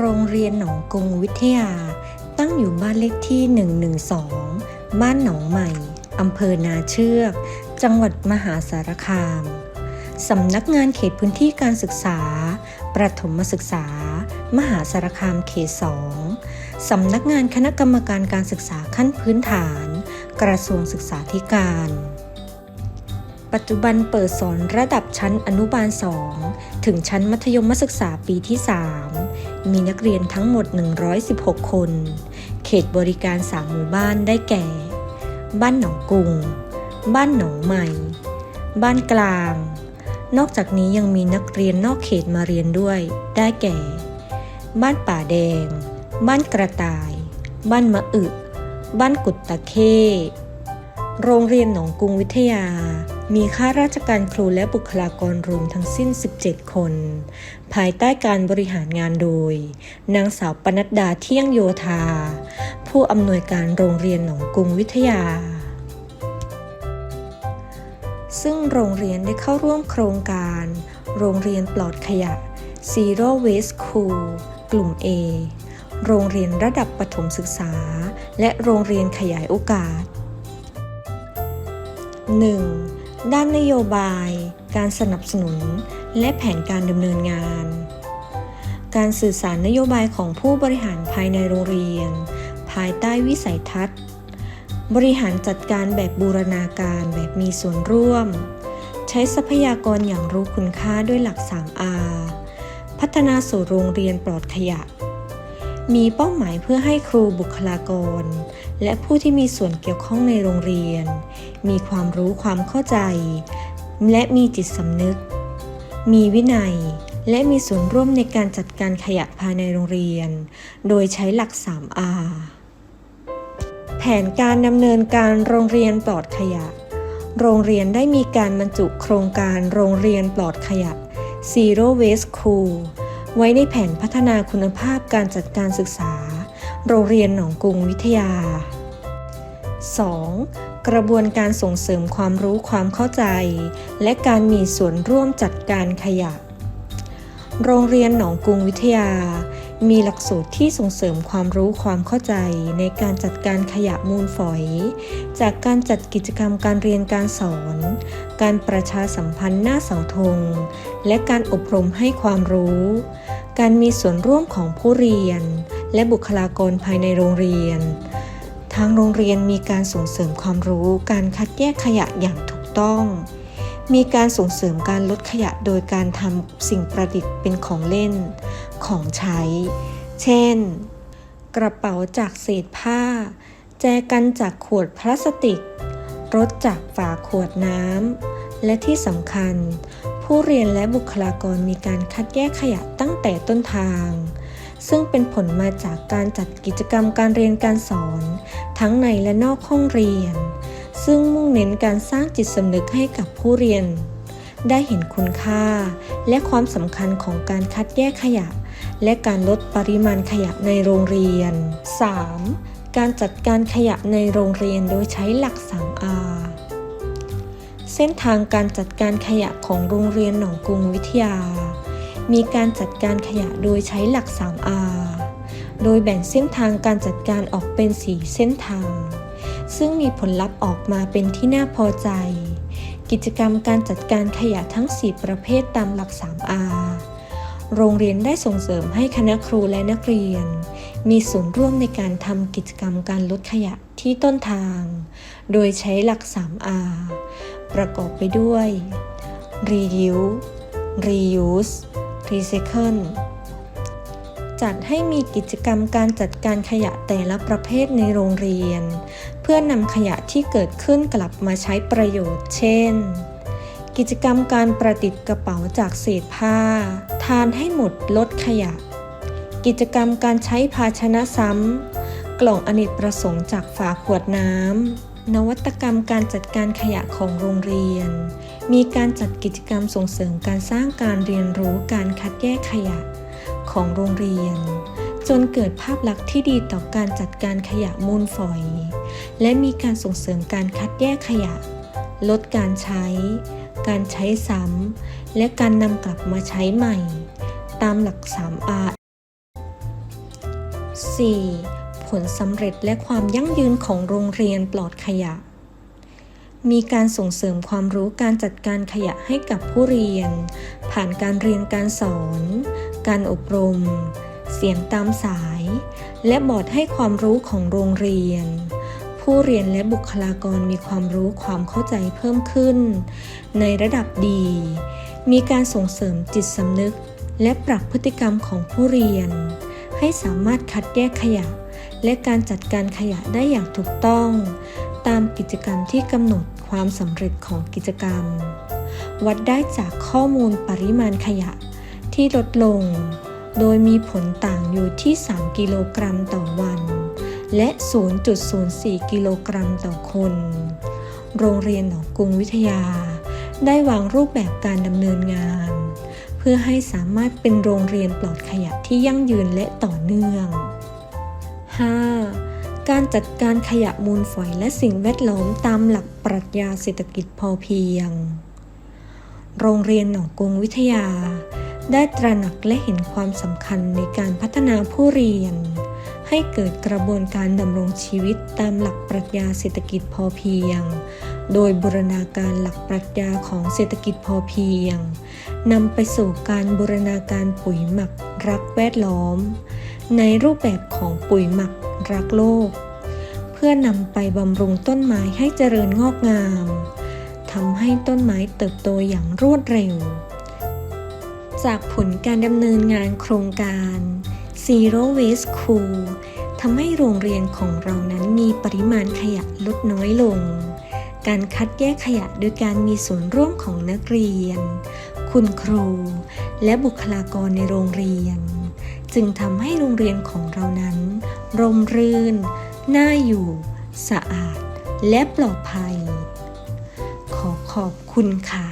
โรงเรียนหนองกงวิทยา ตั้งอยู่บ้านเลขที่ 112 บ้านหนองใหม่อำเภอนาเชือก จังหวัดมหาสารคามสำนักงานเขตพื้นที่การศึกษา ประถมศึกษา มหาสารคามเขต 2 สำนักงานคณะกรรมการการศึกษาขั้นพื้นฐาน กระทรวงศึกษาธิการ ปัจจุบันเปิดสอนระดับชั้นอนุบาล 2 ถึงชั้นมัธยมศึกษาปีที่ 3 มีนักเรียนทั้งหมด 116 คน เขตบริการ3หมู่บ้านได้แก่ บ้านหนองกุง บ้านหนองใหม่ บ้านกลาง นอกจากนี้ยังมีนักเรียนนอกเขตมาเรียนด้วย ได้แก่ บ้านป่าแดง บ้านกระต่าย บ้านมะอึ บ้านกุดตะเข้ โรงเรียนหนองกุงวิทยา มีข้าราชการครูและบุคลากรรวมทั้งสิ้น 17 คน ภายใต้การบริหารงานโดย นางสาวปนัดดาเที่ยงโยธา ผู้อำนวยการโรงเรียนหนองกรุงวิทยา ซึ่งโรงเรียนได้เข้าร่วมโครงการ โรงเรียนปลอดขยะ Zero Waste School กลุ่ม A โรงเรียนระดับประถมศึกษา และโรงเรียนขยายโอกาส 1. ด้านนโยบาย การสนับสนุน และแผนการดำเนินงาน การสื่อสารนโยบายของผู้บริหารภายในโรงเรียน ภายใต้วิสัยทัศน์ บริหารจัดการแบบบูรณาการแบบมีส่วนร่วม ใช้ทรัพยากรอย่างรู้คุณค่าด้วยหลัก 3R พัฒนาสู่โรงเรียนปลอดขยะ มีเป้าหมายเพื่อให้ครูบุคลากร และผู้ที่มีส่วนเกี่ยวข้องในโรงเรียน มีความรู้ความเข้าใจ และมีจิตสำนึก มีวินัย และมีส่วนร่วมในการจัดการขยะภายในโรงเรียน โดยใช้หลัก 3R แผนการดำเนินการโรงเรียนปลอดขยะ โรงเรียนได้มีการบรรจุโครงการโรงเรียนปลอดขยะ Zero Waste School ไว้ในแผนพัฒนาคุณภาพการจัดการศึกษา โรงเรียนหนองกรุงวิทยา 2. กระบวนการส่งเสริมความรู้ความเข้าใจ และการมีส่วนร่วมจัดการขยะ โรงเรียนหนองกรุงวิทยา มีหลักสูตรที่ส่งเสริมความรู้ความเข้าใจในการจัดการขยะมูลฝอย จากการจัดกิจกรรมการเรียนการสอน การประชาสัมพันธ์หน้าเสาธง และการอบรมให้ความรู้ การมีส่วนร่วมของผู้เรียน และบุคลากรภายในโรงเรียน ทางโรงเรียนมีการส่งเสริมความรู้ การคัดแยกขยะอย่างถูกต้อง มีการส่งเสริมการลดขยะโดยการทำสิ่งประดิษฐ์เป็นของเล่น ของใช้ เช่น กระเป๋าจากเศษผ้า แจกันจากขวดพลาสติก รถจากฝาขวดน้ำ และที่สำคัญ ผู้เรียนและบุคลากรมีการคัดแยกขยะตั้งแต่ต้นทาง ซึ่งเป็นผลมาจากการจัดกิจกรรมการเรียนการสอน ทั้งในและนอกห้องเรียน ซึ่งมุ่งเน้นการสร้างจิตสำนึกให้กับผู้เรียน ได้เห็นคุณค่า และความสำคัญของการคัดแยกขยะ และการลดปริมาณขยะในโรงเรียน 3. การจัดการขยะในโรงเรียนโดยใช้หลัก 3R เส้นทางการจัดการขยะของโรงเรียนหนองกรุงวิทยา มีการจัดการขยะโดยใช้หลัก 3R โดยแบ่งเส้นทางการจัดการออกเป็น 4 เส้นทาง ซึ่งมีผลลัพธ์ออกมาเป็นที่น่าพอใจ กิจกรรมการจัดการขยะทั้ง 4 ประเภทตามหลัก 3R โรงเรียนได้ส่งเสริมให้คณะครูและนักเรียน มีส่วนร่วมในการทำกิจกรรมการลดขยะที่ต้นทาง โดยใช้หลัก 3R ประกอบไปด้วย reduce reuse recycle จัดให้มีกิจกรรมการจัดการขยะแต่ละประเภทในโรงเรียน เพื่อนำขยะที่เกิดขึ้นกลับมาใช้ประโยชน์ เช่น กิจกรรมการประดิษฐ์กระเป๋าจากเศษผ้า ทานให้หมดลดขยะ กิจกรรมการใช้ภาชนะซ้ำ กล่องอเนกประสงค์จากฝาขวดน้ำนวัตกรรมการจัดการขยะของโรงเรียน มีการจัดกิจกรรมส่งเสริมการสร้างการเรียนรู้การคัดแยกขยะ ของโรงเรียน จนเกิดภาพลักษณ์ที่ดีต่อการจัดการขยะมูลฝอย และมีการส่งเสริมการคัดแยกขยะ ลดการใช้ การใช้ซ้ำและการนำกลับมาใช้ใหม่ ตามหลัก 3R 4. ผลสำเร็จและความยั่งยืนของโรงเรียนปลอดขยะ มีการส่งเสริมความรู้การจัดการขยะให้กับผู้เรียน ผ่านการเรียนการสอน การอบรม เสียงตามสาย และบอร์ดให้ความรู้ของโรงเรียน ผู้เรียนและบุคลากรมีความรู้ความเข้าใจเพิ่มขึ้น ในระดับดี มีการส่งเสริมจิตสำนึก และปรับพฤติกรรมของผู้เรียน ให้สามารถคัดแยกขยะ และการจัดการขยะได้อย่างถูกต้อง ตามกิจกรรมที่กำหนดความสำเร็จของกิจกรรม วัดได้จากข้อมูลปริมาณขยะ ที่ลดลง โดยมีผลต่างอยู่ที่ 3 กิโลกรัมต่อวัน และ 0.04 กิโลกรัมต่อคน โรงเรียนหนองกรุงวิทยา ได้วางรูปแบบการดำเนินงาน เพื่อให้สามารถเป็นโรงเรียนปลอดขยะที่ยั่งยืนและต่อเนื่อง 5. การจัดการขยะมูลฝอยและสิ่งแวดล้อมตามหลักปรัชญาเศรษฐกิจพอเพียง โรงเรียนหนองกรุงวิทยา ได้ตระหนักและเห็นความสำคัญในการพัฒนาผู้เรียน ให้เกิดกระบวนการดำรงชีวิตตามหลักปรัชญาเศรษฐกิจพอเพียง โดยบูรณาการหลักปรัชญาของเศรษฐกิจพอเพียงนำไปสู่การบูรณาการปุ๋ยหมักรักแวดล้อม ในรูปแบบของปุ๋ยหมักรักโลก เพื่อนำไปบำรุงต้นไม้ให้เจริญงอกงามทำให้ต้นไม้เติบโตอย่างรวดเร็ว จากผลการดำเนินงานโครงการ Zero Waste School ทำให้โรงเรียนของเรานั้นมีปริมาณขยะลดน้อยลง การคัดแยกขยะโดยการมีส่วนร่วมของนักเรียน คุณครู และบุคลากรในโรงเรียน จึงทำให้โรงเรียนของเรานั้น ร่มรื่น น่าอยู่ สะอาด และปลอดภัย ขอขอบคุณค่ะ